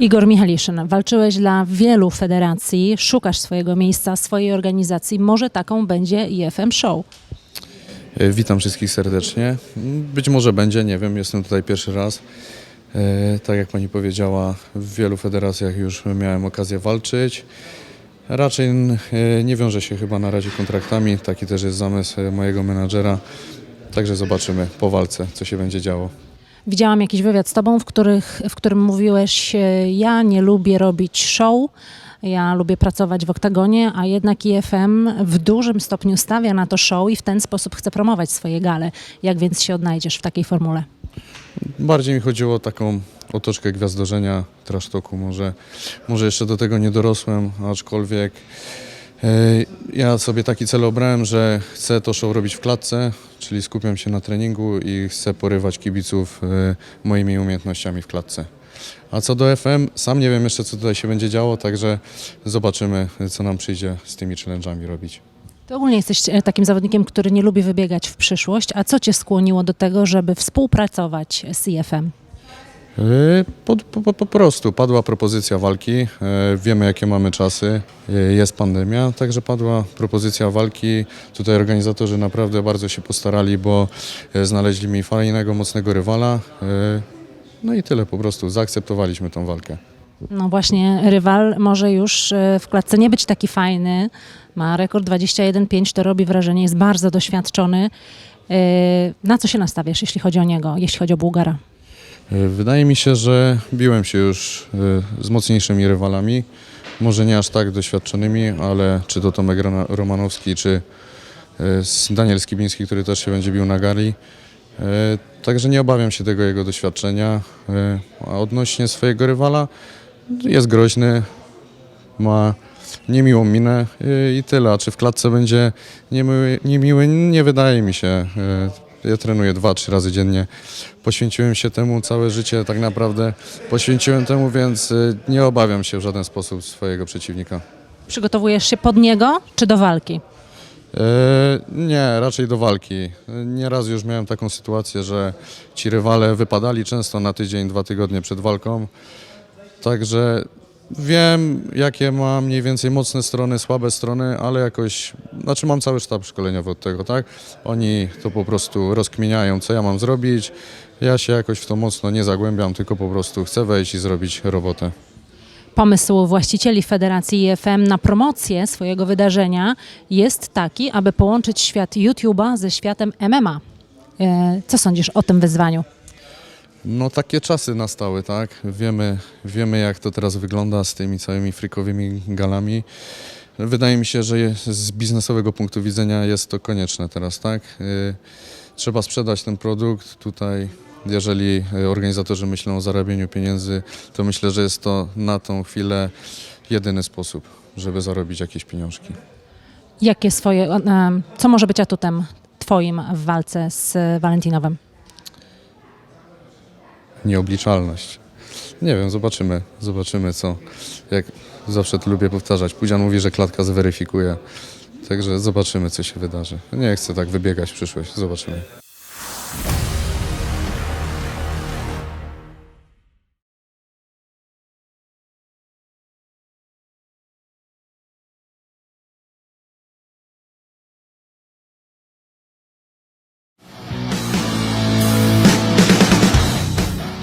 Igor Michaliszyn, walczyłeś dla wielu federacji, szukasz swojego miejsca, swojej organizacji. Może taką będzie IFM Show. E, Witam wszystkich serdecznie. Być może będzie, nie wiem, jestem tutaj pierwszy raz. E, Tak jak pani powiedziała, w wielu federacjach już miałem okazję walczyć. Raczej e, nie wiąże się chyba na razie kontraktami, taki też jest zamysł mojego menadżera. Także zobaczymy po walce, co się będzie działo. Widziałam jakiś wywiad z tobą, w, których, w którym mówiłeś, e, ja nie lubię robić show, ja lubię pracować w oktagonie, a jednak IFM w dużym stopniu stawia na to show i w ten sposób chce promować swoje gale. Jak więc się odnajdziesz w takiej formule? Bardziej mi chodziło o taką otoczkę gwiazdorzenia, trasztoku. Może, może jeszcze do tego nie dorosłem, aczkolwiek e, ja sobie taki cel obrałem, że chcę to show robić w klatce, czyli skupiam się na treningu i chcę porywać kibiców e, moimi umiejętnościami w klatce. A co do FM, sam nie wiem jeszcze co tutaj się będzie działo, także zobaczymy co nam przyjdzie z tymi challenge'ami robić. Ty ogólnie jesteś e, takim zawodnikiem, który nie lubi wybiegać w przyszłość, a co cię skłoniło do tego, żeby współpracować z IFM? Yy, Po, po, po prostu padła propozycja walki. Yy, Wiemy, jakie mamy czasy. Yy, Jest pandemia, także padła propozycja walki. Tutaj organizatorzy naprawdę bardzo się postarali, bo znaleźli mi fajnego, mocnego rywala. No i tyle po prostu. Zaakceptowaliśmy tą walkę. No właśnie, rywal może już w klatce nie być taki fajny. Ma rekord 21-5, to robi wrażenie, jest bardzo doświadczony. Na co się nastawiasz, jeśli chodzi o niego, jeśli chodzi o Bułgara? Yy, Wydaje mi się, że biłem się już yy, z mocniejszymi rywalami. Może nie aż tak doświadczonymi, ale czy to Tomek Romanowski, czy z Daniel Skibiński, który też się będzie bił na gali. Także nie obawiam się tego jego doświadczenia. A odnośnie swojego rywala, jest groźny, ma niemiłą minę i tyle. A czy w klatce będzie niemiły, niemiły nie wydaje mi się. Ja trenuję dwa, trzy razy dziennie. Poświęciłem się temu całe życie, tak naprawdę poświęciłem temu, więc yy, nie obawiam się w żaden sposób swojego przeciwnika. Przygotowujesz się pod niego czy do walki? E, Nie, raczej do walki. Nieraz już miałem taką sytuację, że ci rywale wypadali często na tydzień, dwa tygodnie przed walką. Także wiem, jakie mam mniej więcej mocne strony, słabe strony, ale jakoś, znaczy mam cały sztab szkoleniowy od tego, tak? Oni to po prostu rozkminiają, co ja mam zrobić. Ja się jakoś w to mocno nie zagłębiam, tylko po prostu chcę wejść i zrobić robotę. Pomysł właścicieli Federacji IFM na promocję swojego wydarzenia jest taki, aby połączyć świat YouTube'a ze światem MMA. E, Co sądzisz o tym wyzwaniu? No takie czasy nastały, tak? Wiemy, wiemy jak to teraz wygląda z tymi całymi frikowymi galami. Wydaje mi się, że z biznesowego punktu widzenia jest to konieczne teraz, tak? Y, Trzeba sprzedać ten produkt tutaj. Jeżeli organizatorzy myślą o zarabianiu pieniędzy, to myślę, że jest to na tą chwilę jedyny sposób, żeby zarobić jakieś pieniążki. Jakie swoje, co może być atutem twoim w walce z Walentinowem? Nieobliczalność. Nie wiem, zobaczymy, zobaczymy co. Jak zawsze to lubię powtarzać, Pudzian mówi, że klatka zweryfikuje. Także zobaczymy, co się wydarzy. Nie chcę tak wybiegać w przyszłość, zobaczymy.